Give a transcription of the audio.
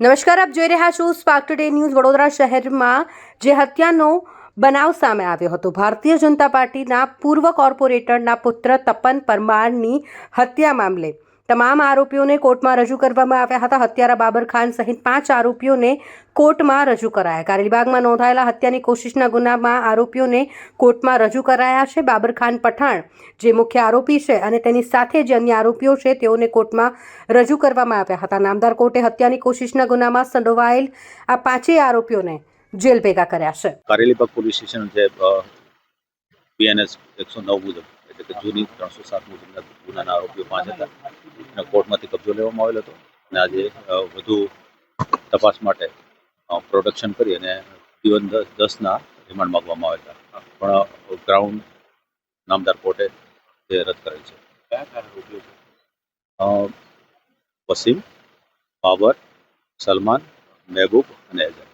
નમસ્કાર, આપ જોઈ રહ્યા છો સ્પાર્ક ટુડે ન્યૂઝ વડોદરા શહેરમાં જે હત્યાનો બનાવ સામે આવ્યો હતો. ભારતીય જનતા પાર્ટીના પૂર્વ કોર્પોરેટરના પુત્ર તપન પરમારની હત્યા મામલે તમામ આરોપીઓને કોર્ટમાં રજૂ કરવામાં આવ્યા હતા. હત્યારા બાબર ખાન સહિત પાંચ આરોપીઓને કોર્ટમાં રજૂ કરાયા. કારેલીબાગમાં નોંધાયેલા હત્યાની કોશિશના ગુનામાં આરોપીઓને કોર્ટમાં રજૂ કરાયા છે. બાબર ખાન પઠાણ જે મુખ્ય આરોપી છે અને તેની સાથે જે અન્ય આરોપીઓ છે, તેઓને કોર્ટમાં રજૂ કરવામાં આવ્યા હતા. નામદાર કોર્ટે હત્યાની કોશિશના ગુનામાં સંડોવાયેલ આ પાંચેય આરોપીઓને જેલ ભેગા કર્યા છે. કારેલીબાગ પોલીસ સ્ટેશન છે બીએનએસ એકસો નવ મુજબ. કે જૂની ત્રણસો સાત મુજબના ગુનાના આરોપીઓ પાંચ હતા. અને કોર્ટમાંથી કબજો લેવામાં આવેલો હતો અને આજે વધુ તપાસ માટે પ્રોડક્શન કરી અને જીવન દસના રિમાન્ડ માગવામાં આવ્યા હતા. પણ ગ્રાઉન્ડ નામદાર કોર્ટે તે રદ કરેલ છે. વસીમ બાબર સલમાન મહેબૂબ અને એઝર